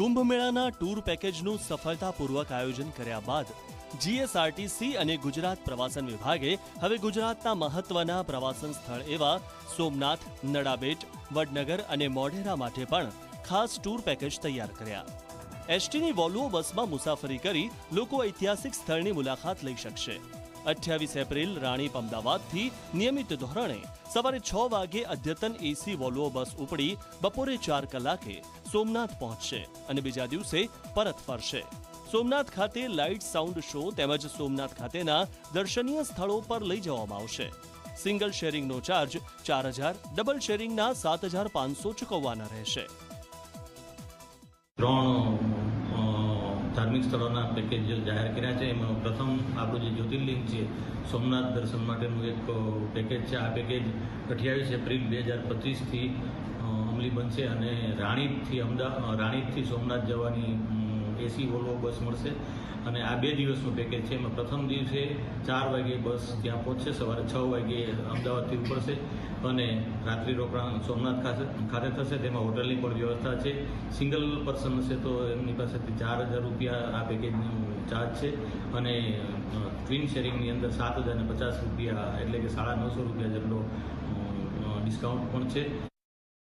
કુંભ મેળાના ટૂર પેકેજનું સફળતાપૂર્વક આયોજન કર્યા બાદ જીએસઆરટીસી અને ગુજરાત પ્રવાસન વિભાગે હવે ગુજરાતના મહત્વના પ્રવાસન સ્થળ એવા સોમનાથ, નડાબેટ, વડનગર અને મોઢેરા માટે પણ ખાસ ટૂર પેકેજ તૈયાર કર્યા. એસટીની વોલ્વો બસમાં મુસાફરી કરી લોકો ઐતિહાસિક સ્થળની મુલાકાત લઈ શકશે. અઠ્યાવીસ એપ્રિલ, રાણીપ અમદાવાદથી નિયમિત ધોરણે સવારે છ વાગે અદ્યતન એસી વોલ્વો બસ ઉપડી બપોરે ચાર કલાકે સોમનાથ પહોંચશે અને બીજા દિવસે પરત ફરશે. સોમનાથ ખાતે લાઇટ સાઉન્ડ શો તેમજ સોમનાથ ખાતેના દર્શનીય સ્થળો પર લઈ જવામાં આવશે. સિંગલ શેરિંગનો ચાર્જ ચાર હજાર, ડબલ શેરિંગના સાત હજાર પાંચસો ચૂકવવાના રહેશે. ત્રણ ધાર્મિક સ્થળોના પેકેજ જાહેર કર્યા છે. એમાં પ્રથમ આપણું જે જ્યોતિર્લિંગ છે, સોમનાથ દર્શન માટેનું એક પેકેજ છે. આ પેકેજ અઠ્યાવીસ એપ્રિલ બે હજાર પચીસથી અમલી બનશે અને રાણીપથી અમદાવાદ રાણીપથી સોમનાથ જવાની એસી વોલ્વો બસ મળશે. અને આ બે દિવસનું પેકેજ છે. એમાં પ્રથમ દિવસે ચાર વાગે બસ ત્યાં પહોંચશે. સવારે છ વાગે અમદાવાદથી ઉપડશે અને રાત્રિ રોકાણ સોમનાથ ખાતે ખાતે થશે. તેમાં હોટલની પણ વ્યવસ્થા છે. સિંગલ પર્સન હશે તો એમની પાસેથી ચાર હજાર રૂપિયા આ પેકેજનું ચાર્જ છે. અને ટ્વિન શેરિંગની અંદર સાત હજાર પચાસ રૂપિયા એટલે કે સાડા નવસો રૂપિયા જેટલો ડિસ્કાઉન્ટ પણ છે.